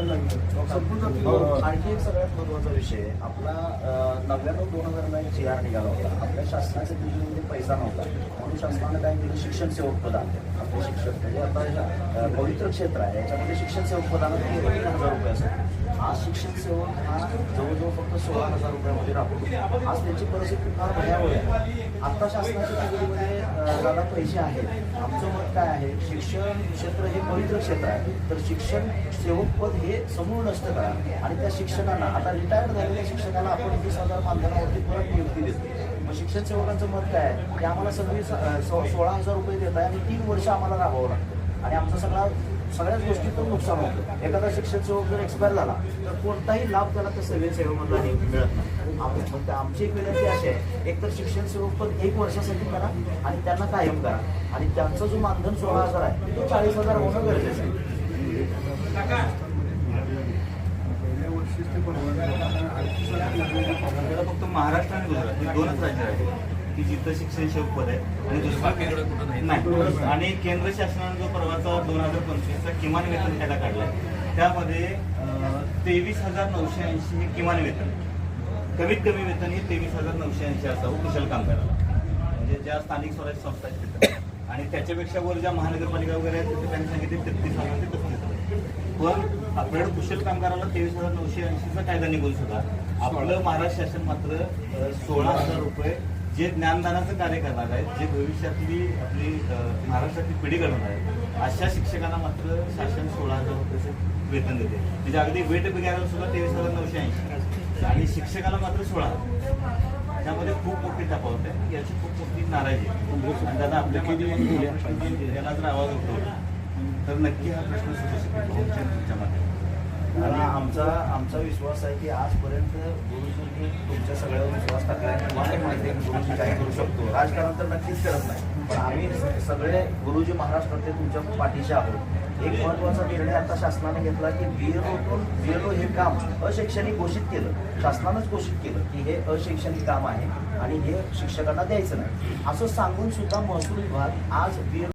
हो, आणखी एक सगळ्यात महत्त्वाचा विषय आपला नव्याण्णव दोन हजारला एक जी आर निघाला होता. आपल्या शासनाच्या तिजोरीमध्ये पैसा नव्हता. म्हणून शासनानं काय केलं? शिक्षण सेवक आणले. आपले शिक्षक म्हणजे आता पवित्र क्षेत्र आहे. याच्यामध्ये शिक्षण सेवक केवळ तीन हजार रुपये असतात. आज शिक्षण सेवक हा जवळजवळ फक्त सोळा हजार रुपयामध्ये राहतो. आज त्याची परिस्थिती फार भयावह आहे. आता शासनाच्या अं, दादा पैसे आहेत. आमचं मत काय आहे? शिक्षण क्षेत्र हे पवित्र क्षेत्र आहे. तर शिक्षण सेवक पद हे समूळ नष्ट करा. आणि त्या शिक्षकांना आता रिटायर्ड झालेल्या शिक्षकाला आपण वीस हजार मानधनावरती परत नियुक्ती देतो. मग शिक्षण सेवकांचं मत काय आहे? की आम्हाला सगळी सोळा हजार रुपये देत आहे आणि तीन वर्ष आम्हाला राहावं लागतं. आणि आमचा सगळा सगळ्याच गोष्टीतून नुकसान होतं. एखादा शिक्षण सेवक जर एक्सपायर झाला तर कोणताही लाभ त्याला त्या सेवे सेवेमधला हे मिळत नाही. त्या- आमची एक विनंती अशी आहे एक तर शिक्षण सेवक पण एक वर्षासाठी करा आणि त्यांना कायम करा. आणि त्यांचं जो मानधन सोळा हजार आहे तो चाळीस हजार होणं गरजेचं आहे. फक्त महाराष्ट्र आणि गुजरात हे दोनच राज्य आहेत. की जिथं शिक्षण पद आहे आणि दुसरं नाही. आणि केंद्र शासनाने जो परवाचा दोन हजार पंचवीसचा किमान वेतन कायदा काढलाय. त्यामध्ये तेवीस हजार नऊशे ऐंशी हे किमान वेतन कमीत कमी वेतन हे तेवीस हजार नऊशे ऐंशी असावं कुशल कामगाराला. म्हणजे ज्या स्थानिक स्वराज्य संस्था आहेत आणि त्याच्यापेक्षा वर ज्या महानगरपालिका वगैरे आहेत तिथे त्यांनी सांगितले तेहतीस हजार ते पस्तीस पण आपल्याकडे कुशल कामगाराला तेवीस हजार नऊशे ऐंशीचा कायदा निघून सुद्धा आपलं महाराष्ट्र शासन मात्र सोळा जे ज्ञानदानाचं कार्य करणार आहेत जे भविष्यातली आपली महाराष्ट्रातली पिढी घडवणार आहे अशा शिक्षकांना मात्र शासन सोळा हजार रुपये वेतन देते. म्हणजे अगदी वेट बिगायला सुद्धा तेवीस हजार नऊशे ऐंशी. आणि शिक्षकाला मात्र सोळा त्यामध्ये खूप मोठी तफावत आहे. याची खूप मोठी नाराजी आहे. दादा आपल्या किती याला जर आवाज उठवला तर नक्की हा प्रश्न सुटू शकेल मला आणि आमचा आमचा विश्वास आहे की आजपर्यंत गुरुजींनी तुमच्या सगळ्यावर विश्वास टाकला आहे तुम्हाला माहिती आहे की गुरुजी काय करू शकतो. राजकारण तर नक्कीच करत नाही पण आम्ही सगळे गुरुजी महाराष्ट्रातले तुमच्या पाठीशी आहोत. एक महत्त्वाचा निर्णय आता शासनाने घेतला की बीएलओतून बीएलओ हे काम अशैक्षणिक घोषित केलं. शासनानंच घोषित केलं की हे अशैक्षणिक काम आहे आणि हे शिक्षकांना द्यायचं नाही. असं सांगून सुद्धा महसूल विभाग आज बीएल